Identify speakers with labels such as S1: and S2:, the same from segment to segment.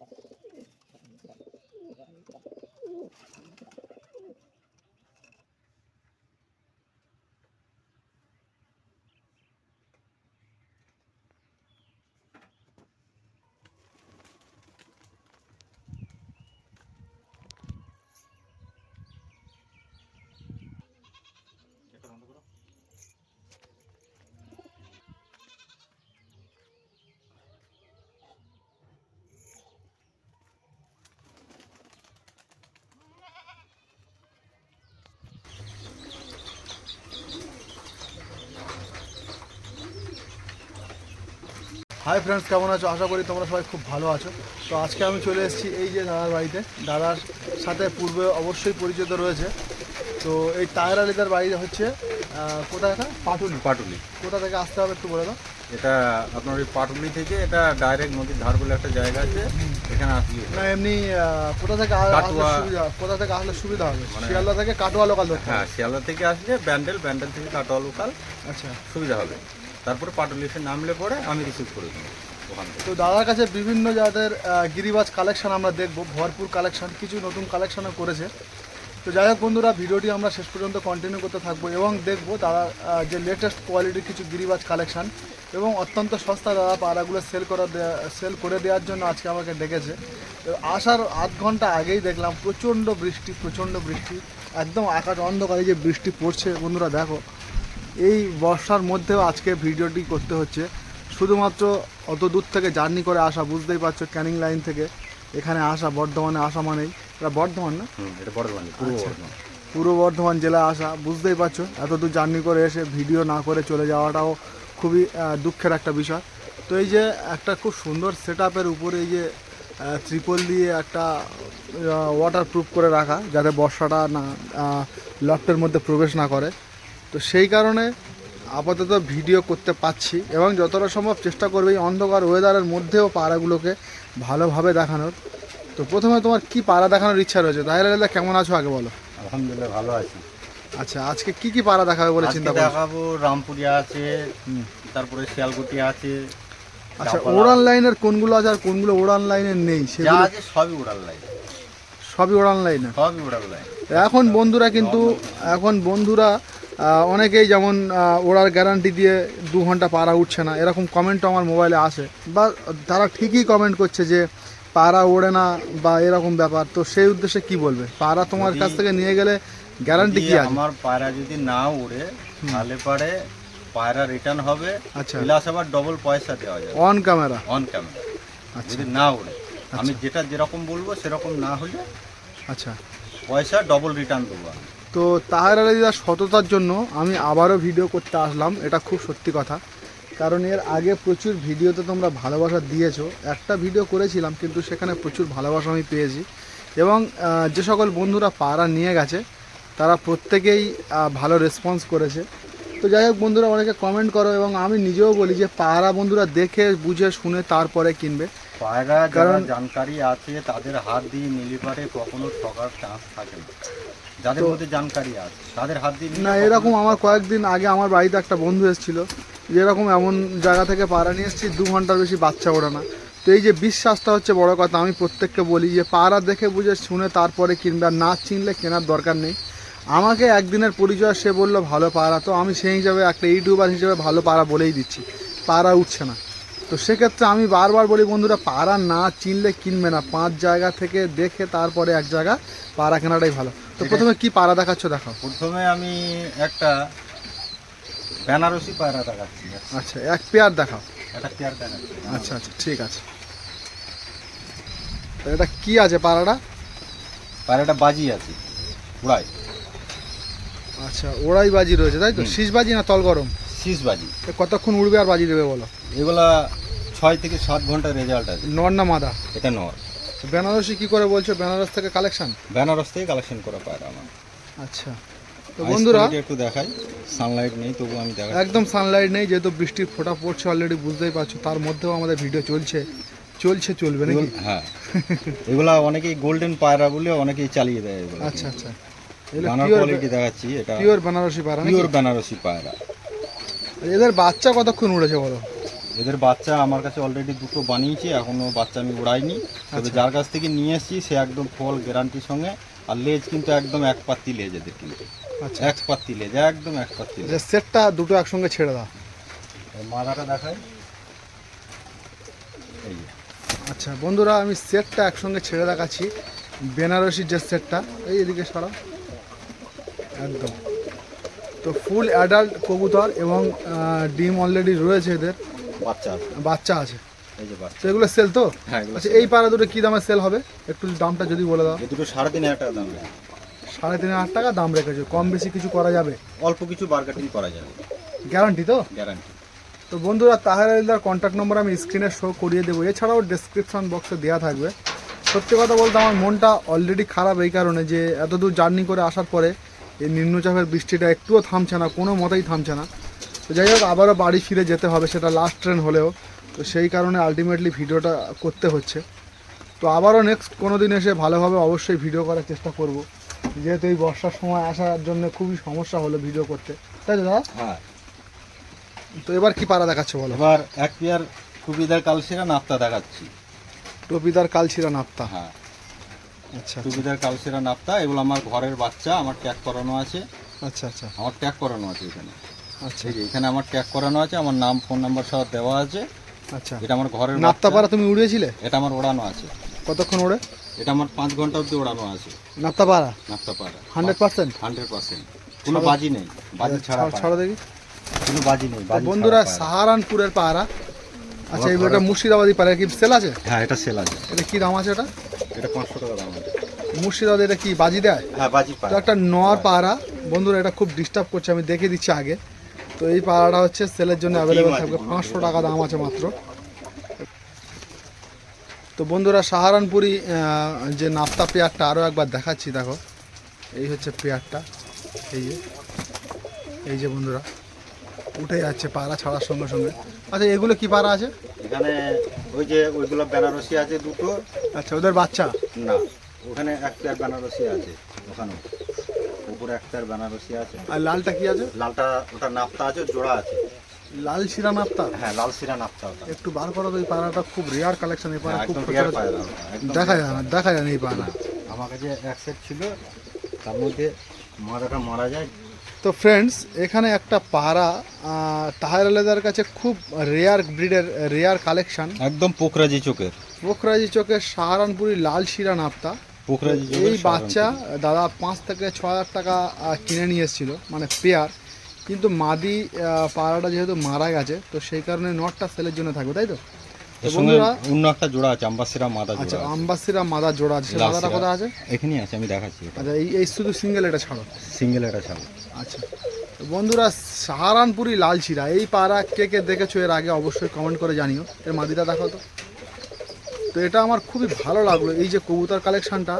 S1: Thank you. Hi friends কেমন আছো? আশা করি তোমরা সবাই খুব ভালো আছো। তো আজকে আমি চলে এসেছি এই যে দাদার বাড়িতে। দাদার সাথে পূর্বে অবশ্যই পরিচিত রয়েছে। তো এই টায়ার আলিদার বাড়ি হচ্ছে কোথায় এটা? পাটুলি
S2: পাটুলি।
S1: কোথা থেকে আসতে হবে একটু বলে দাও।
S2: এটা আপনার ওই পাটুলি থেকে এটা ডাইরেক্ট নদীর ধার বলে একটা জায়গা আছে এখানে আসলে
S1: না এমনি কোথা থেকে আসলে সুবিধা কোথা থেকে আসলে সুবিধা হবে?
S2: মানে-
S1: শিয়ালদা থেকে কাটোয়া লোকাল
S2: হ্যাঁ শিয়ালদা থেকে আসলে ব্যান্ডেল ব্যান্ডেল থেকে কাটোয়া লোকাল
S1: আচ্ছা।
S2: সুবিধা হবে। তারপরে পাটুলি এসে নামলে পরে আমি রিসিভ করে দেবো
S1: তো দাদার কাছে বিভিন্ন যাদের গিরিবাজ কালেকশন আমরা দেখব, ভরপুর কালেকশন কিছু নতুন কালেকশনও করেছে। তো যাই হোক বন্ধুরা, ভিডিওটি আমরা শেষ পর্যন্ত কন্টিনিউ করতে থাকব এবং দেখব দাদা যে লেটেস্ট কোয়ালিটির কিছু গিরিবাজ কালেকশন এবং অত্যন্ত সস্তা দাদা পাড়াগুলো সেল করা সেল করে দেওয়ার জন্য আজকে আমাকে ডেকেছে। আসার আধ ঘণ্টা আগেই দেখলাম প্রচণ্ড বৃষ্টি প্রচণ্ড বৃষ্টি, একদম আকাশ অন্ধকারে যে বৃষ্টি পড়ছে বন্ধুরা দেখো। এই বর্ষার মধ্যেও আজকে ভিডিওটি করতে হচ্ছে। শুধুমাত্র অত দূর থেকে জার্নি করে আসা বুঝতেই পারছ ক্যানিং লাইন থেকে এখানে আসা বর্ধমানে আসা মানেই। এটা বর্ধমান না?
S2: এটা বর্ধমানে পূর্ব
S1: আচ্ছা।
S2: বর্ধমান।
S1: পূর্ব বর্ধমান জেলায় আসা বুঝতেই পারছ এত দূর জার্নি করে এসে ভিডিও না করে চলে যাওয়াটাও খুবই দুঃখের একটা বিষয়। তো এই যে একটা খুব সুন্দর সেট আপের উপরে এই যে ত্রিপল দিয়ে একটা ওয়াটার প্রুফ করে রাখা যাতে বর্ষাটা না লফটের মধ্যে প্রবেশ না করে। তো সেই কারণে আপাতত ভিডিও করতে পাচ্ছি এবং যতটা সম্ভব চেষ্টা করবে এই অন্ধকার ওয়েদারের মধ্যেও পাড়াগুলোকে ভালোভাবে দেখানোর। তো প্রথমে তোমার কি পাড়া দেখানোর ইচ্ছা রয়েছে? তাহলে দাদা কেমন আছো আগে বলো?
S2: আলহামদুলিল্লাহ ভালো আছি।
S1: আচ্ছা আজকে কি কি পাড়া দেখাবে বলে চিন্তা করছ?
S2: দেখাবো রামপুরিয়া আছে তারপরে শিয়ালকুটি আছে
S1: আচ্ছা ওড়ান লাইনের কোনগুলো আছে আর কোনগুলো ওড়ান লাইনের নেই? সেগুলো
S2: আছে সবই ওড়ান লাইন।
S1: সবই ওড়ান লাইনের?
S2: সবই ওড়ান লাইন।
S1: এখন বন্ধুরা কিন্তু এখন বন্ধুরা অনেকেই যেমন ওড়ার গ্যারান্টি দিয়ে দু ঘণ্টা পাড়া উঠছে না। এরকম কমেন্টও আমার মোবাইলে আসে। বা তারা ঠিকই কমেন্ট করছে যে পাড়া ওড়ে না বা এরকম ব্যাপার। তো সেই উদ্দেশ্যে কি বলবে? পাড়া তোমার কাছ থেকে নিয়ে গেলে গ্যারান্টি কি
S2: আমার পায়রা যদি না উড়ে তাহলে পরে পায়রা রিটার্ন হবে।
S1: আচ্ছা।
S2: প্লাস আবার ডবল পয়সা দেওয়া যাবে।
S1: অন ক্যামেরা
S2: অন ক্যামেরা
S1: আচ্ছা।
S2: যদি না উড়ে আমি যেটা যেরকম বলব সেরকম না হলে
S1: আচ্ছা।
S2: পয়সা ডবল রিটার্ন দেবো
S1: তো তাহার আলীদার সততার জন্য আমি আবারও ভিডিও করতে আসলাম, এটা খুব সত্যি কথা। কারণ এর আগে প্রচুর ভিডিওতে তোমরা ভালোবাসা দিয়েছ। একটা ভিডিও করেছিলাম, কিন্তু সেখানে প্রচুর ভালোবাসা আমি পেয়েছি। এবং যে সকল বন্ধুরা পাড়া নিয়ে গেছে, তারা প্রত্যেকেই ভালো রেসপন্স করেছে। তো যাই হোক বন্ধুরা, অনেকে কমেন্ট করো এবং আমি নিজেও বলি যে পাড়া বন্ধুরা দেখে, বুঝে, শুনে তারপরে কিনবে।
S2: পায়রা যারা জানকারি আছে তাদের হাত দিয়ে নিলে পারে কখনো ঠকার চান্স থাকে না। যাদের মধ্যে জানকারি আছে তাদের হাত দিয়ে
S1: না এরকম আমার কয়েকদিন আগে আমার বাড়িতে একটা বন্ধু এসেছিল যেরকম এমন জায়গা থেকে পাড়া নিয়ে এসেছি দু ঘণ্টার বেশি বাচ্চা ওড়ে না। তো এই যে বিশ্বাসটা হচ্ছে বড় কথা আমি প্রত্যেককে বলি যে পাড়া দেখে বুঝে শুনে তারপরে কিনবে আর না চিনলে কেনার দরকার নেই। আমাকে একদিনের পরিচয় সে বলল ভালো পাড়া তো আমি সেই হিসাবে একটা ইউটিউবার হিসেবে ভালো পাড়া বলেই দিচ্ছি পাড়া উঠছে না। তো সেক্ষেত্রে আমি বারবার বলি বন্ধুরা পাড়া না চিনলে কিনবে না। পাঁচ জায়গা থেকে দেখে তারপরে এক জায়গা পাড়া কেনাটাই ভালো। তো প্রথমে কি পাড়া দেখাচ্ছ দেখাও।
S2: প্রথমে আমি একটা বেনারসি পায়রা দেখাচ্ছি।
S1: আচ্ছা এক পেয়ার দেখাও।
S2: একটা পেয়ার দেখাচ্ছি।
S1: আচ্ছা আচ্ছা ঠিক আছে। এটা কি আছে পাড়াটা?
S2: পায়রাটা বাজি আছে উড়াই।
S1: আচ্ছা ওড়াই বাজি রয়েছে তাই তো। শীষ বাজি না তল গরম
S2: শীষ বাজি
S1: কতক্ষণ উড়বে আর বাজি দেবে বলো?
S2: এগুলা ছয় থেকে সাত ঘণ্টার রেজাল্ট আছে।
S1: নর না মাদা
S2: এটা
S1: তো বেনারসি কি করে বলছো? বেনারস থেকে কালেকশন
S2: বেনারস থেকে কালেকশন করা পায়রা আমার।
S1: আচ্ছা। তো বন্ধুরা
S2: একটু দেখাই। সানলাইট নেই তবু আমি দেখাই
S1: একদম সানলাইট নেই যেহেতু বৃষ্টির ফোঁটা পড়ছে অলরেডি বুঝতেই পারছ তার মধ্যেও আমাদের ভিডিও চলছে। চলছে চলবে নাকি?
S2: হ্যাঁ। এগুলা অনেকেই গোল্ডেন পায়রা বলে অনেকেই চালিয়ে দেয় এগুলো
S1: আচ্ছা আচ্ছা।
S2: কোয়ালিটি দেখাচ্ছি এটা
S1: পিওর বেনারসি নাকি?
S2: পিওর বেনারসি পায়রা।
S1: এদের বাচ্চা কতক্ষণ উড়েছে বলো?
S2: এদের বাচ্চা আমার কাছে অলরেডি দুটো বানিয়েছি এখনও বাচ্চা আমি উড়াইনি। তবে
S1: আচ্ছা।
S2: যার কাছ থেকে নিয়ে এসেছি সে একদম ফল গ্যারান্টির সঙ্গে। আর লেজ কিন্তু একদম এক পাত্তি লেজ এদের কিন্তু।
S1: আচ্ছা।
S2: এক পাত্তি লেজ একদম এক পাত্তি লেজ।
S1: সেটটা দুটো একসঙ্গে ছেড়ে দাও।
S2: মাথাটা দেখাই। এই
S1: আচ্ছা বন্ধুরা আমি সেটটা একসঙ্গে ছেড়ে দেখাচ্ছি। বেনারসির যে সেটটা এই এদিকে সরাও। একদম। তো ফুল অ্যাডাল্ট কবুতর এবং ডিম অলরেডি রয়েছে এদের।
S2: বাচ্চা আছে।
S1: বাচ্চা আছে।
S2: এই যে বাচ্চা।
S1: তো এগুলো সেল তো?
S2: হ্যাঁ এগুলো
S1: আচ্ছা এই পাড়া দুটো কী দামে সেল হবে? একটু দামটা যদি বলে দাও।
S2: এই দুটো সাড়ে তিন হাজার টাকা দাম
S1: সাড়ে তিন হাজার টাকা দাম রেখেছো। কম বেশি কিছু করা যাবে?
S2: অল্প কিছু বার্গেটিং করা যাবে।
S1: গ্যারান্টি তো?
S2: গ্যারান্টি
S1: তো বন্ধুরা তাহের আলিদার কন্ট্যাক্ট নম্বর আমি স্ক্রিনে শো করিয়ে দেবো। এছাড়াও ডেসক্রিপশন বক্সে দেওয়া থাকবে। সত্যি কথা বলতে আমার মনটা অলরেডি খারাপ এই কারণে যে এত দূর জার্নি করে আসার পরে এই নিম্নচাপের বৃষ্টিটা একটুও থামছে না কোনো মতেই থামছে না। তো যাই হোক আবারও বাড়ি ফিরে যেতে হবে সেটা লাস্ট ট্রেন হলেও। তো সেই কারণে আলটিমেটলি ভিডিওটা করতে হচ্ছে। তো আবারও নেক্সট কোনো দিন এসে ভালোভাবে অবশ্যই ভিডিও করার চেষ্টা করব। যেহেতু এই বর্ষার সময় আসার জন্য খুবই সমস্যা হলো ভিডিও করতে। তাই তো দাদা?
S2: হ্যাঁ।
S1: তো এবার কি পারা দেখাচ্ছে বলো?
S2: এবার এক পেয়ার টুপিদার কালসিরা নাপ্তা দেখাচ্ছি।
S1: টুপিদার কালচিরা নাপ্তা।
S2: হ্যাঁ।
S1: আচ্ছা
S2: সুবিধার কালসিরা নাপ্তা এগুলো আমার ঘরের বাচ্চা আমার ট্যাগ করানো আছে।
S1: আচ্ছা আচ্ছা।
S2: আমার ট্যাগ করানো আছে এখানে।
S1: আচ্ছা।
S2: এখানে আমার ট্যাগ করানো আছে আমার নাম ফোন নাম্বার সব দেওয়া আছে।
S1: আচ্ছা।
S2: এটা আমার ঘরের
S1: নাপ্তা
S2: বাচ্চা।
S1: পাড়া তুমি উড়িয়েছিলে?
S2: এটা আমার ওড়ানো আছে।
S1: কতক্ষণ ওড়ে?
S2: এটা আমার পাঁচ ঘণ্টা অবধি ওড়ানো আছে।
S1: নাপ্তা পাড়া
S2: নাপ্তা পাড়া
S1: হান্ড্রেড পার্সেন্ট?
S2: Hundred percent. কোনো বাজি নেই। বাজি ছাড়া
S1: ছাড়া দেখি।
S2: কোনো বাজি নেই
S1: বন্ধুরা। সাহারানপুরের পাড়া। আচ্ছা এবার
S2: ঘরে-
S1: মুর্শিদাবাদি পাড়া। কি সেল আছে?
S2: হ্যাঁ এটা সেল আছে।
S1: এটা কি দাম আছে এটা?
S2: এটা পাঁচশো টাকা দাম আছে।
S1: মুর্শিদাবাদে এটা কি বাজি দেয়?
S2: হ্যাঁ বাজি
S1: তো একটা নর পাড়া। বন্ধুরা এটা খুব ডিস্টার্ব করছে আমি দেখে দিচ্ছি আগে। তো এই পাড়াটা হচ্ছে সেলের জন্য অ্যাভেলেবেল থাকবে। পাঁচশো টাকা দাম আছে মাত্র। তো বন্ধুরা সাহারানপুরি যে নাপ্তা পেয়ারটা আরও একবার দেখাচ্ছি দেখো। এই হচ্ছে পেয়ারটা। এই যে এই যে বন্ধুরা উঠে যাচ্ছে পাড়া ছাড়ার সঙ্গে সঙ্গে। আচ্ছা এগুলো কি পাড়া আছে?
S2: এখানে ওই যে ওইগুলো বেনারসি আছে দুটো।
S1: আচ্ছা ওদের বাচ্চা?
S2: না ওখানে একটা বেনারসি আছে ওখানে। উপরে এক পেয়ার বেনারসি আছে।
S1: আর লালটা কি আছে?
S2: লালটা ওটা নাপ্তা আছে জোড়া আছে।
S1: লাল শিরা নাপ্তা?
S2: হ্যাঁ লাল সিরা নাপ্তা ওটা।
S1: একটু বার করো তো এই পাড়াটা খুব রেয়ার কালেকশন এই পাড়া
S2: হ্যাঁ,
S1: খুব
S2: একদম রেয়ার পায়রা
S1: দেখা যায় না দেখা যায় না এই পাড়া
S2: আমার কাছে এক সেট ছিল তার মধ্যে মাদাটা মারা যায়।
S1: তো ফ্রেন্ডস এখানে একটা পাড়া তাহের আলাদার কাছে খুব রেয়ার ব্রিডের রেয়ার কালেকশন
S2: একদম পোখরাজি চোখের।
S1: পোখরাজি চোখের সাহারানপুরি লাল শিরা নাপ্তা। এই বাচ্চা দাদা পাঁচ থেকে ছ হাজার টাকা কিনে নিয়ে এসেছিল মানে পেয়ার। কিন্তু মাদি পাড়াটা যেহেতু মারা গেছে তো সেই কারণে নটটা সেলের জন্য থাকবে তাই তো? বন্ধুরা
S2: অন্য একটা জোড়া আছে আম্বাসিরা মাদা
S1: আচ্ছা আম্বাসিরা মাদা জোড়া আছে মাদাটা কোথায় আছে?
S2: এখানেই আছে আমি দেখাচ্ছি
S1: আচ্ছা এই এই শুধু সিঙ্গেল এটা ছাড়ো।
S2: সিঙ্গেল এটা ছাড়া।
S1: আচ্ছা তো বন্ধুরা সাহারানপুরি লাল চিরা এই পাড়া কে কে দেখেছ এর আগে অবশ্যই কমেন্ট করে জানিও। এর মাদিটা দেখো তো। তো এটা আমার খুবই ভালো লাগল এই যে কবুতর কালেকশানটা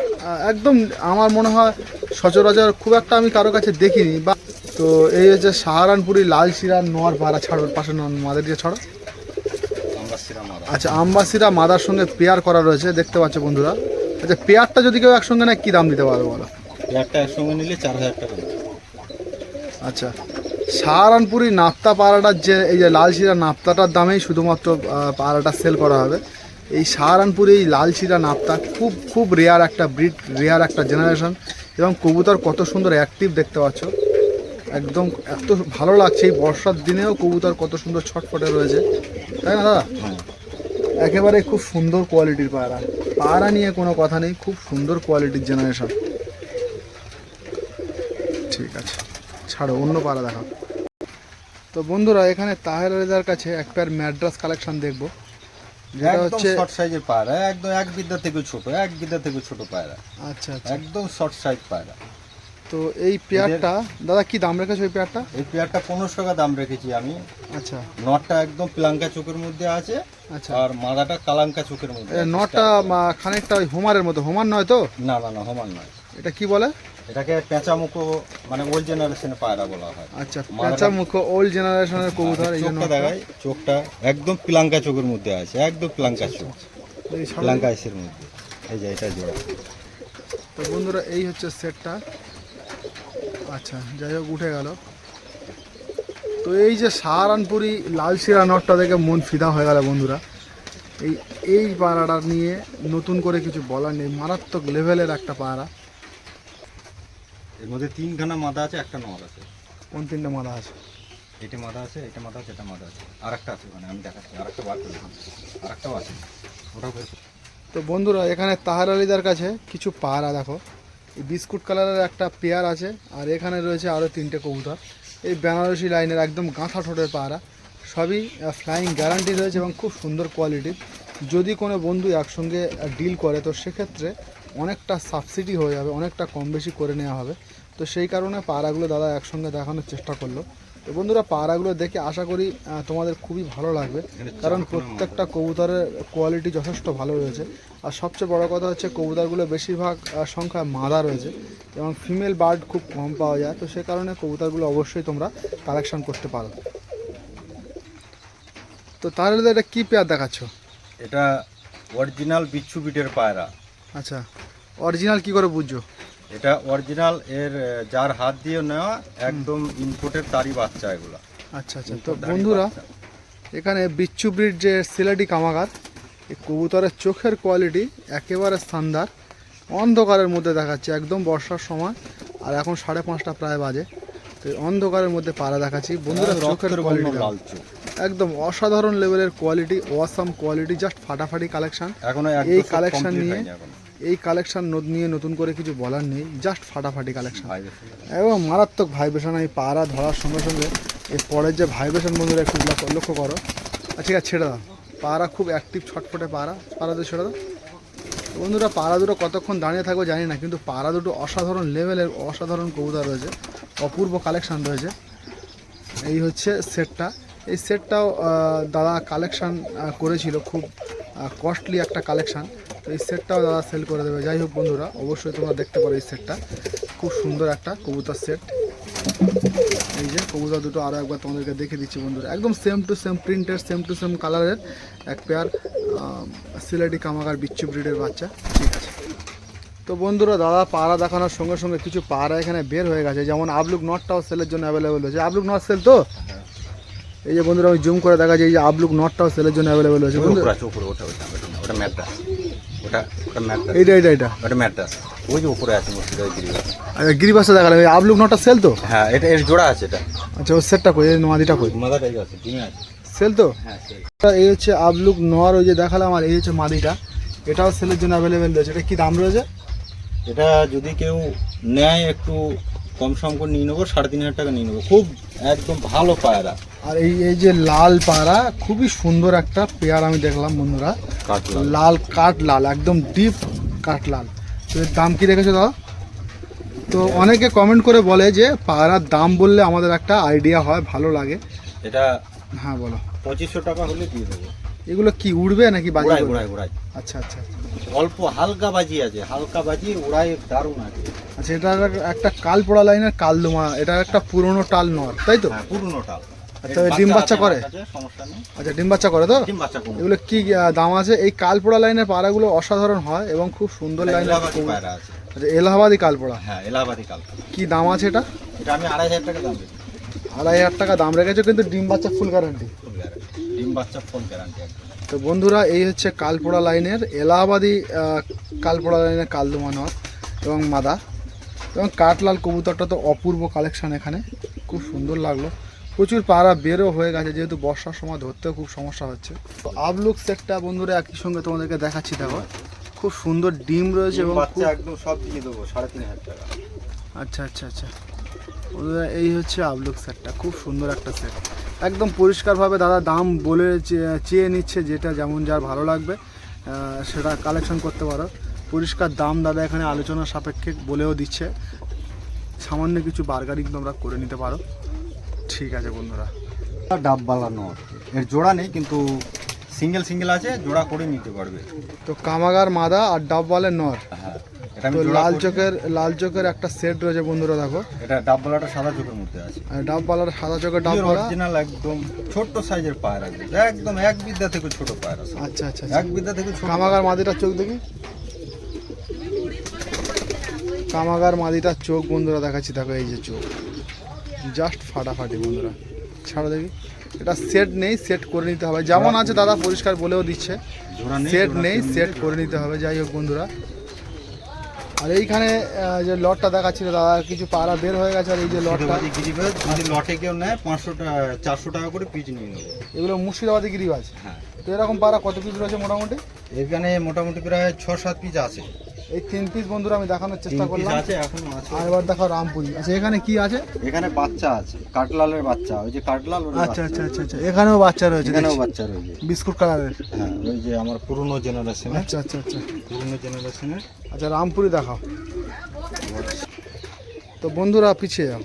S1: একদম আমার মনে হয় সচরাচর খুব একটা আমি কারও কাছে দেখিনি বা তো এই হচ্ছে সাহারানপুরি লাল চিরা নোয়ার পাড়া ছাড়ো ওর পাশে মাদের দিয়ে ছাড়ো। আচ্ছা আম্বাসিরা মাদার সঙ্গে পেয়ার করা রয়েছে দেখতে পাচ্ছ বন্ধুরা। আচ্ছা পেয়ারটা যদি কেউ একসঙ্গে নেয় কী দাম দিতে পারবে বলো?
S2: একটা একসঙ্গে নিলে চার হাজার টাকা।
S1: আচ্ছা সাহারানপুরি নাপ্তা পাড়াটার যে এই যে লাল শিরা নাপ্তাটার দামেই শুধুমাত্র পাড়াটা সেল করা হবে। এই সাহারানপুরে এই লাল শিরা নাপ্তা খুব খুব রেয়ার একটা ব্রিড রেয়ার একটা জেনারেশন এবং কবুতর কত সুন্দর অ্যাক্টিভ দেখতে পাচ্ছ। একদম এত ভালো লাগছে এই বর্ষার দিনেও কবুতর কত সুন্দর ছটফটে রয়েছে। তাই না দাদা?
S2: হ্যাঁ।
S1: একেবারে খুব সুন্দর কোয়ালিটির পায়রা। পায়রা নিয়ে কোনো কথা নেই খুব সুন্দর কোয়ালিটির জেনারেশন ঠিক আছে ছাড়ো অন্য পাড়া দেখাও। তো বন্ধুরা এখানে তাহের রেজার কাছে এক পেয়ার ম্যাড্রাস কালেকশন দেখব।
S2: একদম শর্ট সাইজের পায়রা একদম এক বিদ্যা থেকে ছোট এক বিদ্যা থেকে ছোট পায়রা।
S1: আচ্ছা আচ্ছা।
S2: একদম শর্ট সাইজ পায়রা।
S1: তো এই পেয়ারটা দাদা কি দাম রেখেছো ওই পেয়ারটা?
S2: এই পেয়ারটা পনেরোশো টাকা দাম রেখেছি আমি।
S1: আচ্ছা।
S2: নটটা একদম প্লাঙ্কা চোখের মধ্যে আছে
S1: আচ্ছা।
S2: আর মাদাটা কালাঙ্কা চোখের মধ্যে
S1: নটটা খানিকটা ওই হোমারের মতো। হোমার নয় তো?
S2: না না না সমান নয়।
S1: এটা কি বলে?
S2: এটাকে পেঁচা মুখো মানে ওল্ড জেনারেশনের পায়রা বলা হয়।
S1: আচ্ছা
S2: মাদাটা-
S1: পেঁচা মুখ ওল্ড জেনারেশনের কবুতর এই জন্য
S2: দেখায় চোখটা একদম প্লাঙ্কা চোখের মধ্যে আছে একদম প্লাঙ্কা চোখ। প্লাঙ্কা আইসের মধ্যে। এই যে এটা জোড়া।
S1: তো বন্ধুরা এই হচ্ছে সেটটা। আচ্ছা যাই হোক উঠে গেল। তো এই যে সাহারানপুরি লাল শিরা নটটা দেখে মন ফিদা হয়ে গেল বন্ধুরা। এই এই পাড়াটা নিয়ে নতুন করে কিছু বলার নেই মারাত্মক লেভেলের একটা পাড়া
S2: এর মধ্যে তিনখানা মাদা আছে একটা নর আছে।
S1: কোন তিনটে মাথা আছে?
S2: এটা মাদা আছে এটা মাদা আছে এটা মাদা আছে। আর একটা আছে ওখানে আমি দেখাচ্ছি আর একটা বার করে আর একটাও আছে ওটাও বের
S1: তো বন্ধুরা এখানে তাহার আলিদার কাছে কিছু পাড়া দেখো। এই বিস্কুট কালারের একটা পেয়ার আছে আর এখানে রয়েছে আরও তিনটে কবুতর। এই বেনারসি লাইনের একদম গাঁথা ঠোঁটের পাড়া সবই ফ্লাইং গ্যারান্টি রয়েছে এবং খুব সুন্দর কোয়ালিটির যদি কোনো বন্ধু একসঙ্গে ডিল করে তো সেক্ষেত্রে অনেকটা সাবসিডি হয়ে যাবে অনেকটা কম বেশি করে নেওয়া হবে। তো সেই কারণে পাড়াগুলো দাদা একসঙ্গে দেখানোর চেষ্টা করল। তো বন্ধুরা পায়রাগুলো দেখে আশা করি তোমাদের খুবই ভালো লাগবে। কারণ প্রত্যেকটা কবুতরের কোয়ালিটি যথেষ্ট ভালো রয়েছে। আর সবচেয়ে বড় কথা হচ্ছে কবুতরগুলো বেশিরভাগ সংখ্যায় মাদা রয়েছে এবং ফিমেল বার্ড খুব কম পাওয়া যায়। তো সে কারণে কবুতরগুলো অবশ্যই তোমরা কালেকশন করতে পারো। তো তাহলে এটা কী পেয়ার দেখাচ্ছ?
S2: এটা অরিজিনাল বিচ্ছু বিটের পায়রা।
S1: আচ্ছা অরিজিনাল কি করে বুঝছ?
S2: এটা অরিজিনাল এর যার হাত দিয়ে নেওয়া একদম ইনপুটের তারই বাচ্চা এগুলা।
S1: আচ্ছা আচ্ছা। তো বন্ধুরা এখানে বিচ্ছু ব্রিড যে সিলেটি কামাগার এই কবুতরের চোখের কোয়ালিটি একেবারে স্থানদার অন্ধকারের মধ্যে দেখাচ্ছে একদম বর্ষার সময় আর এখন সাড়ে পাঁচটা প্রায় বাজে। তো অন্ধকারের মধ্যে পাড়া দেখাচ্ছি। বন্ধুরা চোখের কোয়ালিটি
S2: লাল চোখ
S1: একদম অসাধারণ লেভেলের কোয়ালিটি ওয়াসাম কোয়ালিটি জাস্ট ফাটাফাটি কালেকশন
S2: এখনও
S1: এই কালেকশন নিয়ে। এই কালেকশন নিয়ে নতুন করে কিছু বলার নেই জাস্ট ফাটাফাটি কালেকশন। এবং মারাত্মক ভাইব্রেশন এই পাড়া ধরার সঙ্গে সঙ্গে এই পরের যে ভাইব্রেশন বন্ধুরা একটু লক্ষ্য- করো। আর ঠিক আছে ছেড়ে দাও। পাড়া খুব অ্যাক্টিভ ছটফটে পাড়া। পাড়া দুটো ছেড়ে দাও। বন্ধুরা পাড়া দুটো কতক্ষণ দাঁড়িয়ে থাকবে জানি না কিন্তু পাড়া দুটো অসাধারণ লেভেলের অসাধারণ কবুতর রয়েছে। অপূর্ব কালেকশন রয়েছে। এই হচ্ছে সেটটা এই সেটটাও দাদা কালেকশান করেছিল। খুব কস্টলি একটা কালেকশান তো এই সেটটাও দাদা সেল করে দেবে। যাই হোক বন্ধুরা, অবশ্যই তোমরা দেখতে পারো এই সেটটা। খুব সুন্দর একটা কবুতর সেট এই যে কবুতর দুটো আরও একবার তোমাদেরকে দেখে দিচ্ছি বন্ধুরা। একদম সেম টু সেম প্রিন্টের সেম টু সেম কালারের এক পেয়ার সিলেটি কামাগার বিচ্ছু ব্রিডের বাচ্চা। ঠিক আছে। তো বন্ধুরা, দাদা পাড়া দেখানোর সঙ্গে সঙ্গে কিছু পাড়া এখানে বের হয়ে গেছে। যেমন আবলুক নটটাও সেলের জন্য অ্যাভেলেবেল হয়েছে আবলুক নট সেল তো? এই যে বন্ধুরা আমি জুম করে দেখা যায় এই যে আবলুক নটটাও সেলের জন্য অ্যাভেলেবেল
S2: আছে, উপরে, ওটা ওটা ওটা না, ওটা ওটা ম্যাড্রাস
S1: এইটা এইটা এটা
S2: ওটা ম্যাড্রাস ওই যে উপরে আছে মুর্শিদাবাদ গিরিবাস
S1: আচ্ছা গিরিবাসটা দেখালাম এই আবলুক নটটা সেল তো?
S2: হ্যাঁ এটা এর জোড়া আছে এটা।
S1: আচ্ছা ওর সেটটা কই? এই নোয়াদিটা কই?
S2: মাদার এই আছে ডিমে আছে।
S1: সেল তো?
S2: হ্যাঁ সেই
S1: এই হচ্ছে আবলুক নর ওই যে দেখালাম আর এই হচ্ছে মাদিটা। এটাও সেলের জন্য অ্যাভেলেবেল রয়েছে। এটা কি দাম রয়েছে?
S2: এটা যদি কেউ নেয় একটু কম সম করে নিয়ে নেব সাড়ে তিন হাজার টাকা নিয়ে নেব। খুব একদম ভালো পায়রা।
S1: আর এই এই যে লাল পায়রা খুবই সুন্দর একটা পেয়ার আমি দেখলাম বন্ধুরা। লাল। কাঠ লাল একদম ডিপ কাঠ লাল। তো এর দাম কি রেখেছো দাদা? তো অনেকে কমেন্ট করে বলে যে পায়রার দাম বললে আমাদের একটা আইডিয়া হয় ভালো লাগে।
S2: এটা
S1: হ্যাঁ বলো।
S2: পঁচিশশো টাকা হলে দিয়ে দেবো।
S1: এগুলো কি উড়বে নাকি বাজি করবে?
S2: উড়াই উড়াই।
S1: আচ্ছা আচ্ছা।
S2: অল্প হালকা বাজি আছে হালকা বাজি উড়াই দারুণ আছে।
S1: আচ্ছা এটা একটা কাল পোড়া লাইনের কালদোমা এটা একটা পুরনো টাল নর তাই তো?
S2: হ্যাঁ পুরনো টাল।
S1: আচ্ছা, ডিম বাচ্চা করে? আচ্ছা ডিম বাচ্চা করে তো? এগুলো কি দাম আছে? এই কালপোড়া লাইনের পাড়াগুলো অসাধারণ হয় এবং খুব সুন্দর লাইনের
S2: এলাহাবাদি পায়রা
S1: আচ্ছা এলাহাবাদি কালপোড়া?
S2: হ্যাঁ এলাহাবাদি কাল
S1: কি দাম আছে এটা?
S2: এটা আমি আড়াই হাজার টাকা দাম
S1: আড়াই হাজার টাকা দাম রেখেছো কিন্তু ডিম বাচ্চা ফুল গ্যারান্টি
S2: ফুল গ্যারান্টি ডিম বাচ্চা ফুল গ্যারান্টি
S1: তো বন্ধুরা এই হচ্ছে কালপোড়া লাইনের এলাহাবাদি কালপোড়া লাইনের কালদুমানর এবং মাদা। এবং কাঠলাল কবুতরটা তো অপূর্ব কালেকশান এখানে। খুব সুন্দর লাগল। প্রচুর পাড়া বেরও হয়ে গেছে যেহেতু বর্ষার সময় ধরতেও খুব সমস্যা হচ্ছে। তো আবলুক সেটটা বন্ধুরা একই সঙ্গে তোমাদেরকে দেখাচ্ছি দেখো। খুব সুন্দর ডিম রয়েছে এবং
S2: একদম সব দিয়ে দেবো সাড়ে তিন হাজার টাকা।
S1: আচ্ছা আচ্ছা আচ্ছা। বন্ধুরা এই হচ্ছে আবলুক সেটটা খুব সুন্দর একটা সেট একদম পরিষ্কারভাবে দাদা দাম বলে চেয়ে নিচ্ছে যেটা যেমন যার ভালো লাগবে সেটা কালেকশন করতে পারো। পরিষ্কার দাম দাদা এখানে আলোচনা সাপেক্ষে বলেও দিচ্ছে। সামান্য কিছু বার্গারিং তোমরা করে নিতে পারো। ঠিক আছে বন্ধুরা।
S2: ডাববালা নট এর জোড়া নেই কিন্তু সিঙ্গেল সিঙ্গেল আছে জোড়া করে নিতে পারবে।
S1: তো কামাগার মাদা আর ডাবওয়ালের নর।
S2: হ্যাঁ
S1: তো লাল চোখের লাল চোখের একটা সেট রয়েছে বন্ধুরা দেখো।
S2: এটা ডাববালাটা সাদা চোখের মধ্যে আছে।
S1: আর ডাবওয়ালার সাদা চোখের ডাবওয়ালা
S2: অরিজিনাল একদম ছোট্ট সাইজের পায়রা। একদম এক বিদ্যা থেকে ছোট পায়রা।
S1: আচ্ছা আচ্ছা আচ্ছা।
S2: এক বিদ্যা থেকে
S1: কামাগার মাদিটার চোখ দেখি। কামাগার মাদিটার চোখ বন্ধুরা দেখাচ্ছি দেখো এই যে চোখ। জাস্ট ফাটাফাটি বন্ধুরা। ছাড়ো দেখি। এটা সেট নেই সেট করে নিতে হবে। যেমন আছে দাদা পরিষ্কার বলেও দিচ্ছে। সেট নেই সেট করে নিতে হবে যাই হোক বন্ধুরা। আর এইখানে যে লটটা দেখাচ্ছিল দাদা কিছু পাড়া বের হয়ে গেছে আর এই যে লটটা।
S2: যদি লটে কেউ নেয় পাঁচশো টাকা চারশো টাকা করে পিচ নিয়ে নেব।
S1: এগুলো মুর্শিদাবাদি গিরিবাজ।
S2: হ্যাঁ।
S1: তো এরকম পাড়া কত পিস রয়েছে মোটামুটি?
S2: এখানে মোটামুটি প্রায় ছ সাত পিস আছে।
S1: এই তিন পিস বন্ধুরা আমি দেখানোর চেষ্টা করলাম।
S2: আছে এখনও আছে।
S1: আর এবার দেখো রামপুরি। আচ্ছা এখানে কি আছে?
S2: এখানে বাচ্চা আছে কাটলালের বাচ্চা ওই যে কাটলাল
S1: আচ্ছা আচ্ছা আচ্ছা আচ্ছা এখানেও বাচ্চা রয়েছে
S2: এখানেও বাচ্চা রয়েছে।
S1: বিস্কুট কালারের।
S2: হ্যাঁ ওই যে আমার পুরনো জেনারেশনের
S1: আচ্ছা আচ্ছা আচ্ছা।
S2: পুরনো জেনারেশনের
S1: আচ্ছা রামপুরি দেখাও। তো বন্ধুরা পিছিয়ে যাও।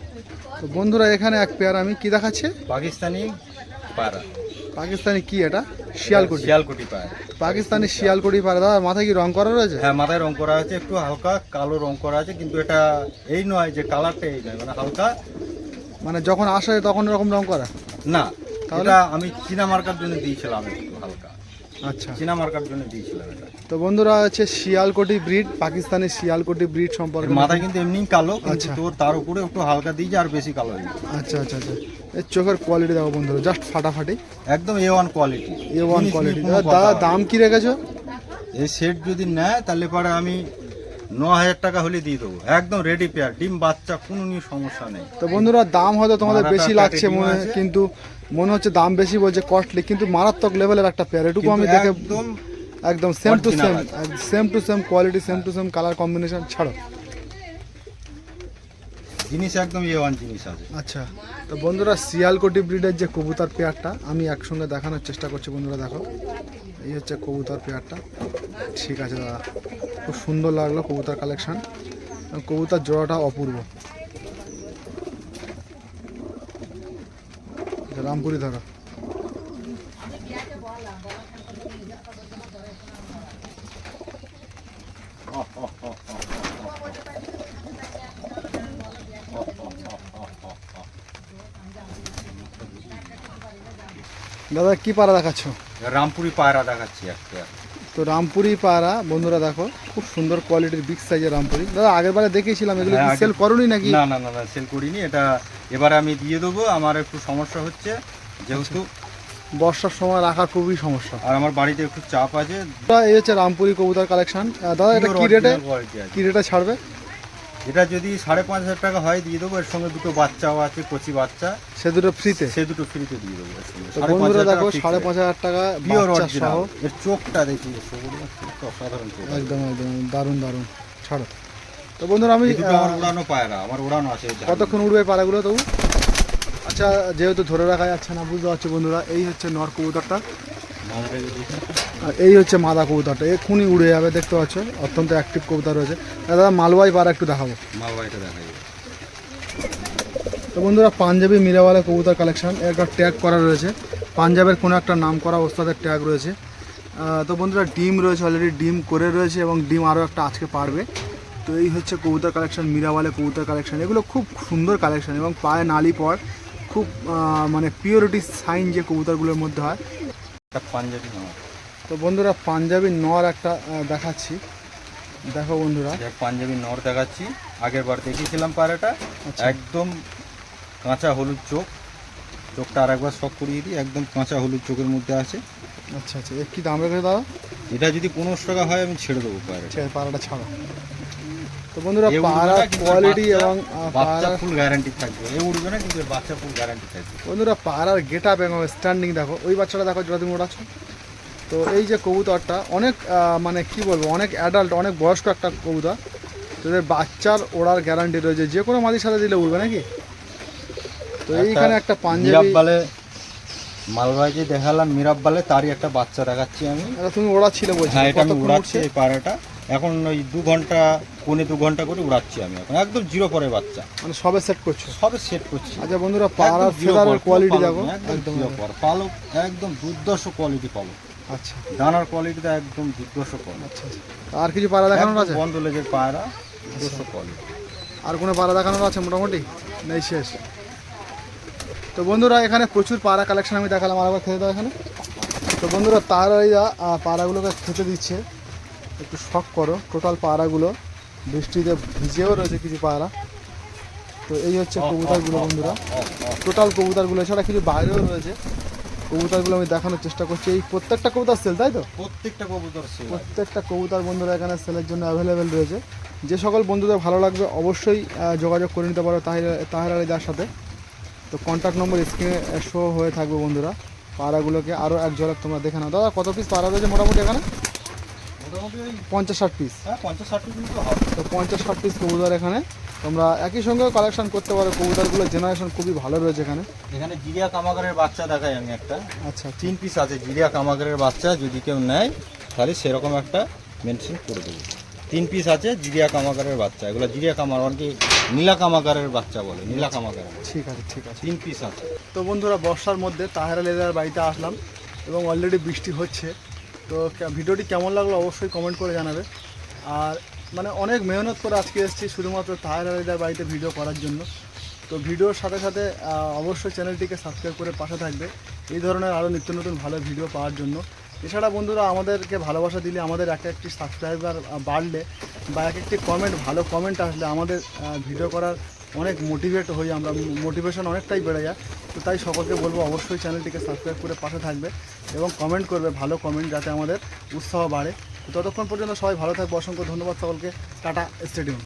S1: তো বন্ধুরা এখানে এক পেয়ার আমি। কি দেখাচ্ছে?
S2: পাকিস্তানি পায়রা
S1: পাকিস্তানি কি এটা? শিয়ালকুটি।
S2: শিয়ালকুটি পায়রা
S1: পাকিস্তানি শিয়ালকুটি পারে দাদা মাথায় কি রং করা রয়েছে?
S2: হ্যাঁ মাথায় রং করা আছে একটু হালকা কালো রং করা আছে কিন্তু এটা এই নয় যে কালারটা এই নয় মানে হালকা।
S1: মানে যখন আসে তখন এরকম রং করা?
S2: না
S1: তাহলে?
S2: আমি চীনা মার্কার জন্য দিয়েছিলাম একটু হালকা।
S1: আচ্ছা।
S2: চীনা মার্কার জন্য দিয়েছিলাম এটা।
S1: তো বন্ধুরা হচ্ছে শিয়ালকোটি ব্রিড পাকিস্তানি শিয়ালকোটি ব্রিড সম্পর্কে
S2: মাথায় কিন্তু এমনি কালো
S1: আচ্ছা।
S2: তোর তার উপরে একটু হালকা দিয়েছে আর বেশি কালো
S1: আচ্ছা আচ্ছা আচ্ছা। এর চোখের কোয়ালিটি দেখো বন্ধুরা জাস্ট ফাটাফাটি।
S2: একদম A one quality
S1: A one quality দাদা দাম কি রেখেছো?
S2: এই সেট যদি নেয় তাহলে পরে আমি ন হাজার টাকা হলে দিয়ে দেবো। একদম রেডি পেয়ার ডিম বাচ্চা কোনো নিয়ে সমস্যা নেই।
S1: তো বন্ধুরা দাম হয়তো তোমাদের বেশি লাগছে মনে। কিন্তু মনে হচ্ছে দাম বেশি বলছে কস্টলি কিন্তু মারাত্মক লেভেলের একটা পেয়ার এটুকু আমি দেখে
S2: একদম
S1: একদম same to same same to same quality same to same colour combination ছাড়ো।
S2: জিনিস একদম এ ওয়ান জিনিস আছে।
S1: আচ্ছা তো বন্ধুরা শিয়ালকোটি ব্রিডের যে কবুতর পেয়ারটা আমি একসঙ্গে দেখানোর চেষ্টা করছি বন্ধুরা দেখো। এই হচ্ছে কবুতর পেয়ারটা ঠিক আছে দাদা খুব সুন্দর লাগল কবুতর কালেকশন কবুতর জোড়াটা অপূর্ব। রামপুরি ধারা। দাদা কি পাড়া দেখাচ্ছ?
S2: রামপুরি পায়রা দেখাচ্ছি একটা।
S1: তো রামপুরি পাড়া বন্ধুরা দেখো খুব সুন্দর কোয়ালিটির বিগ সাইজের রামপুরি। দাদা আগের বারে দেখেছিলাম এগুলো
S2: হ্যাঁ,
S1: সেল করোনি নাকি?
S2: না না না না সেল করিনি এটা এবারে আমি দিয়ে দেবো। আমার একটু সমস্যা হচ্ছে যেহেতু
S1: বর্ষার সময় রাখা খুবই সমস্যা।
S2: আর আমার বাড়িতে একটু চাপ আছে।
S1: এই হচ্ছে রামপুরি কবুতর কালেকশন দাদা এটা কি রেটে কি রেটে ছাড়বে?
S2: এটা যদি সাড়ে পাঁচ হাজার টাকা হয় দিয়ে দেবো। এর সঙ্গে দুটো বাচ্চাও আছে কচি বাচ্চা।
S1: সে দুটো ফ্রিতে
S2: সে দুটো ফ্রিতে দিয়ে দেবো।
S1: বন্ধুরা দেখো সাড়ে পাঁচ হাজার টাকা
S2: পিওর
S1: সহ।
S2: এর চোখটা দেখি অসাধারণ চোখ।
S1: একদম একদম দারুণ দারুণ। ছাড়ো। তো বন্ধুরা আমি
S2: আমার উড়ানো পায়রা আমার উড়ানো আছে
S1: কতক্ষণ উড়বে পাড়াগুলো তবু? আচ্ছা যেহেতু ধরে রাখা যাচ্ছে না বুঝতে পারছি বন্ধুরা এই হচ্ছে নর কবুতরটা। আর এই হচ্ছে মাদা কবুতরটা। এক্ষুনি উড়ে যাবে দেখতে পাচ্ছ? অত্যন্ত অ্যাক্টিভ কবুতর রয়েছে। দাদা মালবাই পাড়া একটু দেখাবো।
S2: মালবাইটা দেখাই।
S1: তো বন্ধুরা পাঞ্জাবি মিরাওয়ালা কবুতর কালেকশন এর একটা ট্যাগ করা রয়েছে। পাঞ্জাবের কোনো একটা নাম করা ওস্তাদের ট্যাগ রয়েছে। তো বন্ধুরা ডিম রয়েছে অলরেডি ডিম করে রয়েছে এবং ডিম আরও একটা আজকে পারবে। তো এই হচ্ছে কবুতর কালেকশন মিরাওয়ালে কবুতর কালেকশন এগুলো খুব সুন্দর কালেকশন এবং পায়ে নালি পর খুব মানে পিওরিটি সাইন যে কবুতরগুলোর মধ্যে হয়
S2: পাঞ্জাবি আমার
S1: তো বন্ধুরা পাঞ্জাবি নর একটা দেখাচ্ছি। দেখো বন্ধুরা।
S2: পাঞ্জাবি নর দেখাচ্ছি। আগের বার দেখিয়েছিলাম পায়রাটা।
S1: আচ্ছা।
S2: একদম কাঁচা হলুদ চোখ। চোখটা আর একবার শখ করিয়ে দিই একদম কাঁচা হলুদ চোখের মধ্যে আছে।
S1: আচ্ছা আচ্ছা। কি দাম রেখেছে দাদা
S2: এটা যদি পনেরোশো টাকা হয় আমি ছেড়ে দেবো পায়রাটা।
S1: আছে পাড়াটা ছাড়ো। তো বন্ধুরা পাড়ার কোয়ালিটি এবং
S2: বাচ্চা ফুল গ্যারান্টি থাকবে। এ উঠবে না কিন্তু বাচ্চা ফুল গ্যারান্টি থাকবে।
S1: বন্ধুরা পাড়ার গেট আপ এবং স্ট্যান্ডিং দেখো ওই বাচ্চাটা দেখো যেটা তুমি ওড়াচ্ছ তো এই যে কবুতরটা অনেক মানে কি বলব অনেক অ্যাডাল্ট অনেক বয়স্ক একটা কবুতর। তোদের বাচ্চার ওড়ার গ্যারান্টি রয়েছে। যে কোনো মাটির সাথে দিলে উঠবে নাকি? তো এইখানে একটা পাঞ্জাবি
S2: মিরাব্বালে মালবাইকে দেখালাম মিরাব্বালে তারই একটা বাচ্চা দেখাচ্ছি আমি।
S1: তুমি ওড়াচ্ছিলে বলছি
S2: হ্যাঁ এটা আমি উড়াচ্ছি এই পায়রাটা এখন ওই দু ঘণ্টা পৌনে দু ঘণ্টা করে উড়াচ্ছি আমি এখন। একদম জিরো পরে বাচ্চা।
S1: মানে সবে সেট করছ?
S2: সবে সেট করছি।
S1: আচ্ছা বন্ধুরা পাড়ার ফেদারের কোয়ালিটি দেখো।
S2: একদম zero পর। পালক একদম দুর্দর্শ কোয়ালিটি পালক।
S1: আচ্ছা।
S2: দানার কোয়ালিটিটা একদম দুর্দর্শ কোয়ালিটি
S1: আচ্ছা আচ্ছা। আর কিছু পাড়া দেখানোর আছে?
S2: বন্ধ লেগের পায়রা দুর্দর্শ কোয়ালিটি
S1: আর কোনো পাড়া দেখানোর আছে মোটামুটি? নেই শেষ। তো বন্ধুরা এখানে প্রচুর পাড়া কালেকশন আমি দেখালাম। আরেকবার খেতে দাও এখানে। তো বন্ধুরা তারা পাড়াগুলোকে খেতে দিচ্ছে। একটু শখ করো। টোটাল পাড়াগুলো বৃষ্টিতে ভিজেও রয়েছে কিছু পাড়া তো এই হচ্ছে কবুতরগুলো বন্ধুরা। টোটাল কবুতরগুলো এছাড়া কিছু বাইরেও রয়েছে। কবুতরগুলো আমি দেখানোর চেষ্টা করছি। এই প্রত্যেকটা কবুতর সেল তাই তো?
S2: প্রত্যেকটা কবুতর সে
S1: প্রত্যেকটা কবুতর বন্ধুরা এখানে সেলের জন্য অ্যাভেলেবেল রয়েছে। যে সকল বন্ধুদের ভালো লাগবে অবশ্যই যোগাযোগ করে নিতে পারো তাহির তাহির আলিদার সাথে। তো কন্ট্যাক্ট নম্বর স্ক্রিনে শো হয়ে থাকবে বন্ধুরা। পাড়াগুলোকে আরও এক ঝলক তোমরা দেখে নাও। দাদা কত পিস পাড়া রয়েছে মোটামুটি এখানে?
S2: মোটামুটি ওই
S1: পঞ্চাশ ষাট পিস
S2: হ্যাঁ পঞ্চাশ ষাট কিন্তু হবে।
S1: তো পঞ্চাশ ষাট পিস কবুতর এখানে। তোমরা একই সঙ্গেও কালেকশন করতে পারো। কবুতরগুলোর জেনারেশন খুবই ভালো রয়েছে এখানে।
S2: এখানে জিরিয়া কামাগারের বাচ্চা দেখাই আমি একটা।
S1: আচ্ছা
S2: তিন পিস আছে জিরিয়া কামাগারের বাচ্চা। যদি কেউ নেয় তাহলে সেরকম একটা মেনশন করে দেবো। তিন পিস আছে জিরিয়া কামাগারের বাচ্চা। এগুলো জিরিয়া কামার অনেকে নীলা কামাকারের বাচ্চা বলে নীলা কামাকার
S1: ঠিক আছে ঠিক আছে।
S2: তিন পিস আছে।
S1: তো বন্ধুরা বর্ষার মধ্যে তাহেরা লেদার বাড়িতে আসলাম এবং অলরেডি বৃষ্টি হচ্ছে। তো ভিডিওটি কেমন লাগল অবশ্যই কমেন্ট করে জানাবে। আর মানে অনেক মেহনত করে আজকে এসেছি শুধুমাত্র তাহেরা লেদার বাড়িতে ভিডিও করার জন্য। তো ভিডিওর সাথে সাথে অবশ্যই চ্যানেলটিকে সাবস্ক্রাইব করে পাশে থাকবে। এই ধরনের আরও নিত্য নতুন ভালো ভিডিও পাওয়ার জন্য। এছাড়া বন্ধুরা, আমাদেরকে ভালোবাসা দিলে আমাদের এক একটি সাবস্ক্রাইবার বাড়লে বা এক একটি কমেন্ট ভালো কমেন্ট আসলে আমাদের ভিডিও করার অনেক মোটিভেট হই আমরা মোটিভেশন অনেকটাই বেড়ে যায়। তো তাই সকলকে বলব অবশ্যই চ্যানেলটিকে সাবস্ক্রাইব করে পাশে থাকবে এবং কমেন্ট করবে, ভালো কমেন্ট যাতে আমাদের উৎসাহ বাড়ে। ততক্ষণ পর্যন্ত সবাই ভালো থাকবে। অসংখ্য ধন্যবাদ সকলকে। Tata stadium